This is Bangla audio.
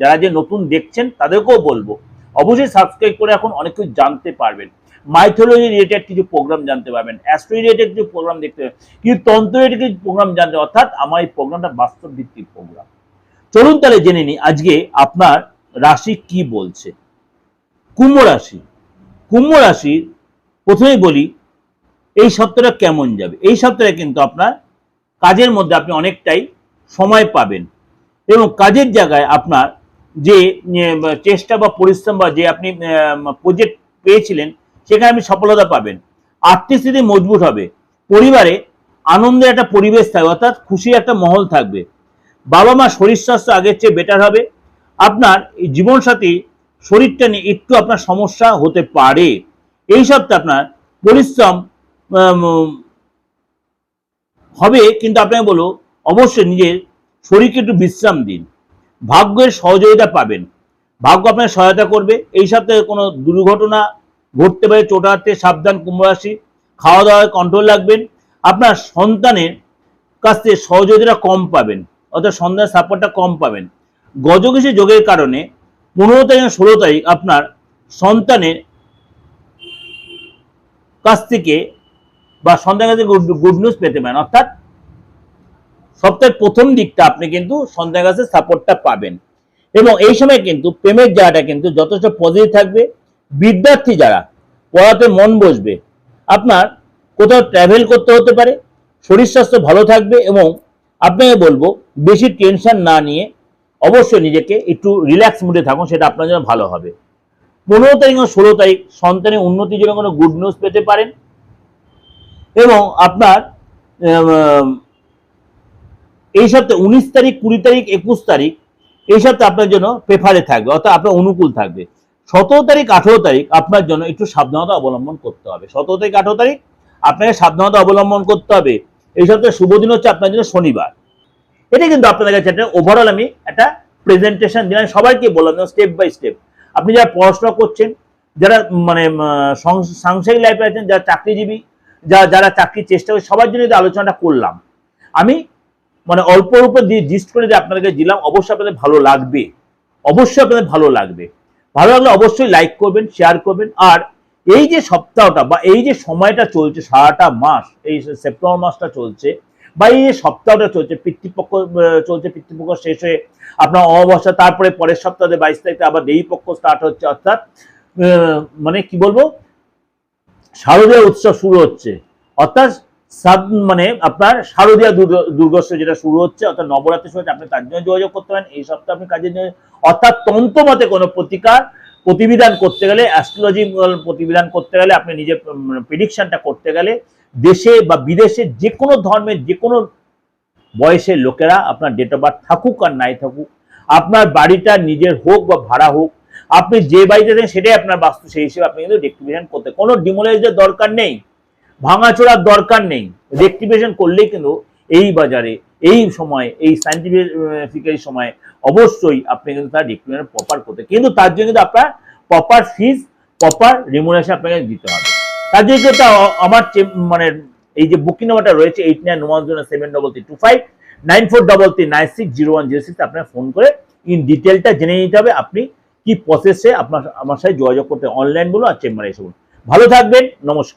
যারা যে নতুন দেখছেন তাদেরকেও বলব। অবশ্যই সাবস্ক্রাইব করে এখন অনেক কিছু জানতে পারবেন। মাইথোলজি রিলেটেড কিছু প্রোগ্রাম জানতে পারবেন। অ্যাস্ট্রো রিলেটেড কিছু প্রোগ্রাম দেখতে পাবেন কিন্তু তন্ত্র রিলেটেড কিছু প্রোগ্রাম জানতে অর্থাৎ আমার এই প্রোগ্রামটা বাস্তব ভিত্তিক প্রোগ্রাম চলুন তাহলে জেনে নিই, আজকে আপনার রাশি কি বলছে? কুম্ভ রাশি। কুম্ভ রাশির প্রথমেই বলি, এই সপ্তাহটা কেমন যাবে? এই সপ্তাহে কিন্তু আপনার কাজের মধ্যে আপনি অনেকটাই সময় পাবেন। এবং কাজের জায়গায় আপনার যে চেষ্টা বা পরিশ্রম বা যে আপনি প্রজেক্ট পেয়েছিলেন, সেখানে আপনি সফলতা পাবেন। আর্থিক স্থিতি মজবুত হবে। পরিবারে আনন্দের একটা পরিবেশ থাকবে, অর্থাৎ খুশির একটা মহল থাকবে। বাবা মা শরীর স্বাস্থ্য আগের চেয়ে বেটার হবে। আপনার জীবনসাথী শরীরটা নিয়ে একটু আপনার সমস্যা হতে পারে। এই সপ্তাহে আপনার পরিশ্রম হবে, কিন্তু আপনাকে বলো অবশ্যই নিজের শরীরকে একটু বিশ্রাম দিন। ভাগ্যের সহযোগিতা পাবেন। ভাগ্য আপনার সহায়তা করবে। এই সপ্তাহে কোনো দুর্ঘটনা ঘটতে পারে চোটাতে সাবধান কুম্ভ রাশি খাওয়া দাওয়ায় কন্ট্রোল রাখবেন। আপনার সন্তানের কাছ থেকে সহযোগিতা কম পাবেন, অর্থাৎ সন্তানের সাপোর্টটা কম পাবেন। গজকেশী যোগের কারণে পনেরো তারিখ ষোলো তারিখ আপনার সন্তানের কাছ থেকে বা সন্তানের কাছে গুড নিউজ পেতে পারেন। অর্থাৎ সপ্তাহের প্রথম দিকটা আপনি কিন্তু সন্তানের কাছে সাপোর্টটা পাবেন। এবং এই সময় কিন্তু প্রেমের জায়গাটা কিন্তু যথেষ্ট পজিটিভ থাকবে। বিদ্যার্থী যারা, পড়াতে মন বসবে, আপনার কোথাও ট্রাভেল করতে হতে পারে, শরীর স্বাস্থ্য ভালো থাকবে এবং আপনাকে বলব, বেশি টেনশন না নিয়ে অবশ্যই নিজেকে একটু রিল্যাক্স মুডে থাকুন, সেটা আপনার জন্য ভালো হবে। পনেরো তারিখ ও ষোলো তারিখ সন্তানের উন্নতির জন্য কোনো গুড নিউজ পেতে পারেন। এবং আপনার এই সপ্তাহে উনিশ তারিখ, কুড়ি তারিখ, একুশ তারিখ, এই সপ্তাহে আপনার জন্য পেপারে থাকবে, অর্থাৎ আপনার অনুকূল থাকবে। সতেরো তারিখ, আঠেরো তারিখ আপনার জন্য একটু সাবধানতা অবলম্বন করতে হবে। সতেরো তারিখ, আঠেরো তারিখ আপনাকে সাবধানতা অবলম্বন করতে হবে। এই সপ্তাহে শুভ দিন হচ্ছে আপনার জন্য শনিবার। এটা কিন্তু আপনাদের কাছে একটা ওভারঅল আমি একটা প্রেজেন্টেশন দিলাম। সবাইকে বললাম স্টেপ বাই স্টেপ আপনি যারা পড়াশোনা করছেন, যারা মানে সাংসারিক লাইফে আছেন, যারা চাকরিজীবী, যারা যারা চাকরির চেষ্টা করে, সবার জন্য আলোচনাটা করলাম। আমি মানে অল্প রূপে দিয়ে জিস্ট করে যে আপনাদেরকে দিলাম, অবশ্যই আপনাদের ভালো লাগবে। অবশ্যই আপনাদের ভালো লাগবে। ভালো লাগলে অবশ্যই লাইক করবেন শেয়ার করবেন। আর এই যে সপ্তাহটা বা এই যে সময়টা চলছে, সারাটা মাস, এই সেপ্টেম্বর মাসটা চলছে বা এই যে সপ্তাহটা চলছে, পিতৃপক্ষ চলছে, পিতৃপক্ষ শেষ হয়ে আপনার অমাবস্যা, তারপরে পরের সপ্তাহে বাইশ তারিখে আবার দেবী পক্ষ স্টার্ট হচ্ছে, অর্থাৎ মানে কি বলব? শারদীয় উৎসব শুরু হচ্ছে। অর্থাৎ মানে আপনার শারদীয় দুর্গ- দুর্গোৎসব যেটা শুরু হচ্ছে, অর্থাৎ নবরাত্রি শুরু হচ্ছে আপনি তার জন্য যোগাযোগ করতে পারেন। এই সপ্তাহে আপনি কাজের জন্য অর্থাৎ তন্ত্রমতে কোনো প্রতিকার, প্রতিবিধান করতে গেলে অ্যাস্ট্রোলজি প্রতিবিধান করতে গেলে, আপনি নিজের প্রিডিকশনটা করতে গেলে, দেশে বা বিদেশে যে কোনো ধর্মের, যে কোনো বয়সের লোকেরা আপনার ডেট অফ বার্থ থাকুক আর নাই থাকুক, আপনার বাড়িটা নিজের হোক বা ভাড়া হোক, আপনি যে বাড়িতে থাকেন সেটাই আপনার বাস্তু, সেই হিসেবে আপনি কিন্তু ডেক্টিভিশন করতে কোনো ডিমোলাইজের দরকার নেই। ভাঙাচোরার দরকার নেই। রেক্টিভেশন করলেই কিন্তু এই বাজারে, এই সময়, এই সাইন্টিফিক সময় অবশ্যই আপনি কিন্তু তার রেক্টিফিকেশন প্রপার করতে কিন্তু তার জন্য কিন্তু আপনার প্রপার ফিজ প্রপার রিমুনেশন আপনাকে দিতে হবে। তার জন্য কিন্তু আমার মানে এই যে বুকিং নাম্বারটা রয়েছে eight nine one zero seven double three two five nine four double three nine six zero one zero six আপনার ফোন করে ইন ডিটেলটা জেনে নিতে হবে আপনি কি প্রসেসে আপনার, আমার সাথে যোগাযোগ করতে অনলাইন বলুন আর চেম্বারে এসে বলুন। ভালো থাকবেন, নমস্কার।